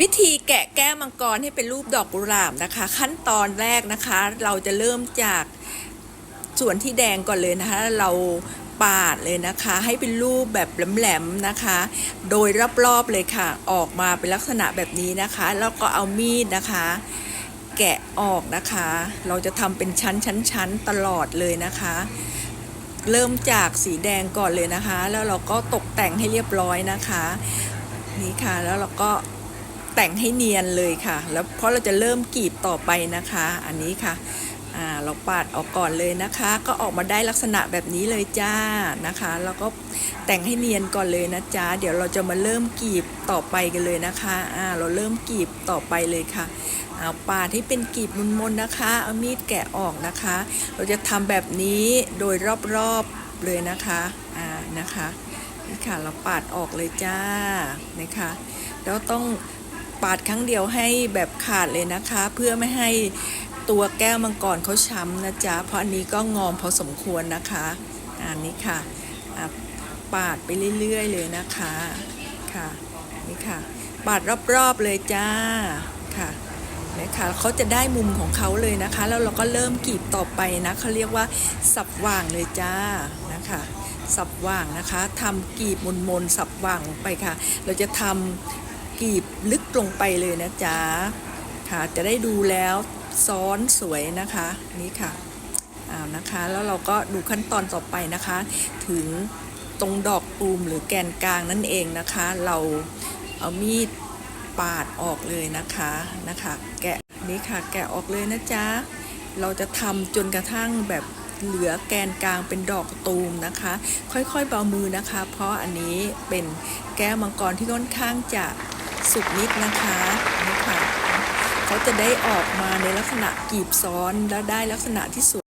วิธีแกะแก้วมังกรให้เป็นรูปดอกกุหลาบนะคะ ขั้นตอนแรกนะคะ เราจะเริ่มจากส่วนที่แดงก่อนเลยนะคะ เราปาดเลยนะคะ ให้เป็นรูปแบบแหลมๆนะคะ โดยรอบๆเลยค่ะ ออกมาเป็นลักษณะแบบนี้นะคะ แล้วก็เอามีดนะคะ แกะออกนะคะ เราจะทำเป็นชั้นๆๆตลอดเลยนะคะ เริ่มจากสีแดงก่อนเลยนะคะ แล้วเราก็ตกแต่งให้เรียบร้อยนะคะ นี่ค่ะแล้วเราก็ แต่งให้เนียนเลยค่ะ แล้วเพราะเราจะเริ่มกรีบต่อไปนะคะ อันนี้ค่ะเราปาดออกก่อนเลยนะคะ ก็ออกมาได้ลักษณะแบบนี้เลยจ้านะคะ แล้วก็แต่งให้เนียนก่อนเลยนะจ๊ะเดี๋ยวเราจะมาเริ่มกรีบต่อไปกันเลยนะคะอ่าเราเริ่มกรีบต่อไปเลยค่ะเอาปาดให้เป็นกรีบมนๆนะคะเอามีดแกะออกนะคะ เราจะทำแบบนี้โดยรอบๆเลยนะคะอ่านะคะนี่ค่ะเราปาดออกเลยจ้านะคะแล้วต้อง ปาดครั้งเดียวให้แบบขาดเลยนะคะ เพื่อไม่ให้ตัวแก้วมังกรเขาช้ำนะจ๊ะ เพราะอันนี้ก็งอมพอสมควรนะคะอันนี้ค่ะปาดไปเรื่อยๆเลยนะคะค่ะนี่ค่ะ ปาดรอบๆเลยจ้าค่ะนี่ค่ะเขาจะได้มุมของเขาเลยนะคะ แล้วเราก็เริ่มกรีบต่อไปนะเขาเรียกว่าสับว่างเลยจ้านะคะสับว่างนะคะทำกรีบมนๆสับว่างลงไปค่ะ เราจะทำ กรีบลึกลงไปเลยนะจ๊ะค่ะจะได้ดูแล้วซ้อนสวยนะคะนี่ค่ะอ้าวนะคะ แล้วเราก็ดูขั้นตอนต่อไปนะคะ ถึงตรงดอกตูมหรือแกนกลางนั่นเองนะคะ เราเอามีดปาดออกเลยนะคะนะคะ แกะนี่ค่ะแกะออกเลยนะจ๊ะเราจะทำจนกระทั่งแบบเหลือแกนกลางเป็นดอกตูมนะคะ ค่อยๆเบามือนะคะ เพราะอันนี้เป็นแก้วมังกรที่ค่อนข้างจะ สุกนิดนะคะนี่ค่ะเขาจะได้ออกมาในลักษณะกีบซ้อนและได้ลักษณะที่สวย